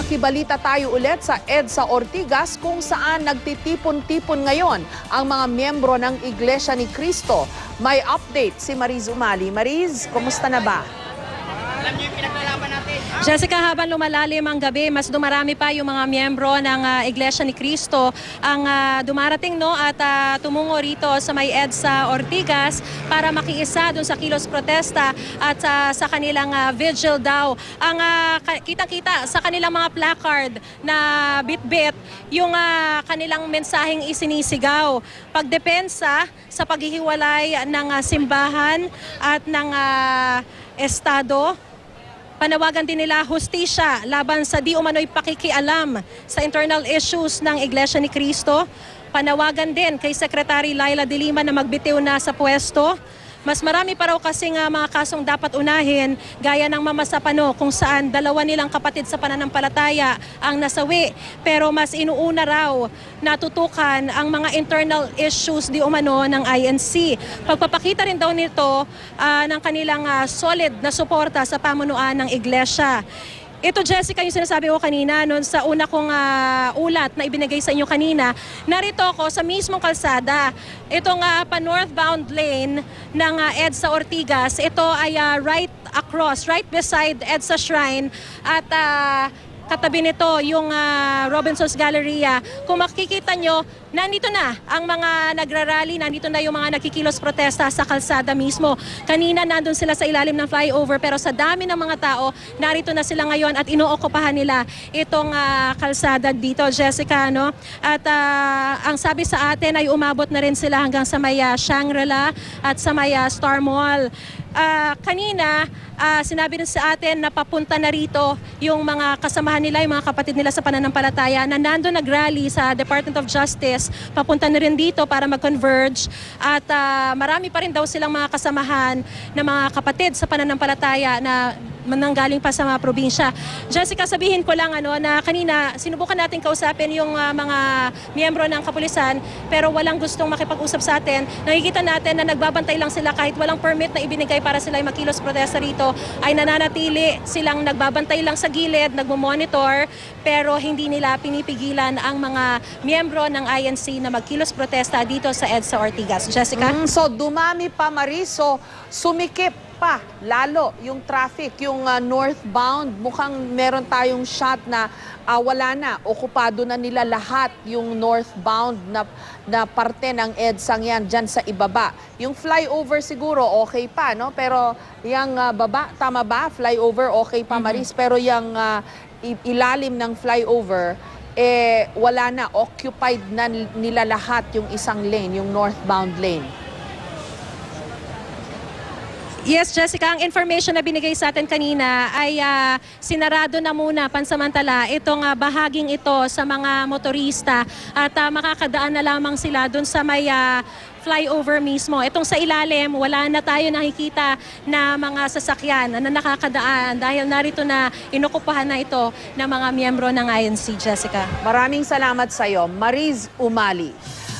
makibalita tayo ulit sa EDSA Ortigas kung saan nagtitipon-tipon ngayon ang mga miyembro ng Iglesia ni Cristo. May update si Mariz Umali. Mariz, kumusta na ba? Alam niyo. Jessica, habang lumalalim ang gabi, mas dumarami pa yung mga miyembro ng ah, Iglesia ni Cristo ang ah, dumarating no at ah, tumungo rito sa may EDSA Ortigas para makiisa dun sa kilos protesta at ah, sa kanilang ah, vigil daw. Ang kitang-kita sa kanilang mga placard na bit-bit yung ah, kanilang mensaheng isinisigaw. Pagdepensa sa paghihiwalay ng ah, simbahan at ng ah, Estado Panawagan din nila hustisya laban sa di umano'y pakikialam sa internal issues ng Iglesia ni Cristo. Panawagan din kay Secretary Laila de Lima na magbitiw na sa pwesto. Mas marami pa raw kasi nga mga kasong dapat unahin gaya ng Mama Sapano kung saan dalawa nilang kapatid sa pananampalataya ang nasawi. Pero mas inuuna raw natutukan ang mga internal issues di umano ng INC. Pagpapakita rin daw nito ah, ng kanilang ah, solid na suporta sa pamunuan ng iglesia. Ito Jessica yung sinasabi ko kanina noon sa una kong ah, ulat na ibinigay sa inyo kanina. Narito ako sa mismong kalsada. Ito nga pa northbound lane ng ah, EDSA Ortigas. Ito ay ah, right across, right beside EDSA Shrine at ah, katabi nito yung ah, Robinson's Galleria. Kung makikita nyo, nandito na ang mga nagrarally, nandito na yung mga nakikilos protesta sa kalsada mismo. Kanina nandun sila sa ilalim ng flyover pero sa dami ng mga tao, narito na sila ngayon at inuokupahan nila itong ah, kalsada dito, Jessica. No? At ah, ang sabi sa atin ay umabot na rin sila hanggang sa may Shangri-La at sa may Star Mall. Ah, kanina, ah, sinabi rin sa atin na papunta na rito yung mga kasamahan nila, yung mga kapatid nila sa pananampalataya na nando nag-rally sa Department of Justice. Papunta na rin dito para mag-converge. At ah, marami pa rin daw silang mga kasamahan na mga kapatid sa pananampalataya na mananggaling pa sa mga probinsya. Jessica, sabihin ko lang ano na kanina sinubukan natin kausapin yung ah, mga miyembro ng kapulisan pero walang gustong makipag-usap sa atin. Nakikita natin na nagbabantay lang sila kahit walang permit na ibinigay para sila ay makilos protesta rito ay nananatili silang nagbabantay lang sa gilid, nagmo-monitor pero hindi nila pinipigilan ang mga miyembro ng INC na magkilos protesta dito sa EDSA Ortigas. Jessica? Mm, so dumami pa Mariz, so sumikip pa lalo yung traffic, yung ah, northbound. Mukhang meron tayong shot na ah, wala na, okupado na nila lahat yung northbound na, na parte ng EDSAng yan dyan sa ibaba. Yung flyover siguro okay pa, no? Pero yung ah, baba, tama ba? Flyover okay pa Mariz, pero yung i- ilalim ng flyover, eh wala na, occupied na nila lahat yung isang lane, yung northbound lane. Yes, Jessica, ang information na binigay sa atin kanina ay ah, sinarado na muna pansamantala itong ah, bahaging ito sa mga motorista at ah, makakadaan na lamang sila dun sa may ah, flyover mismo. Itong sa ilalim, wala na tayo nakikita na mga sasakyan na nakakadaan dahil narito na inukupahan na ito ng mga miyembro ng INC, Jessica. Maraming salamat sa iyo, Mariz Umali.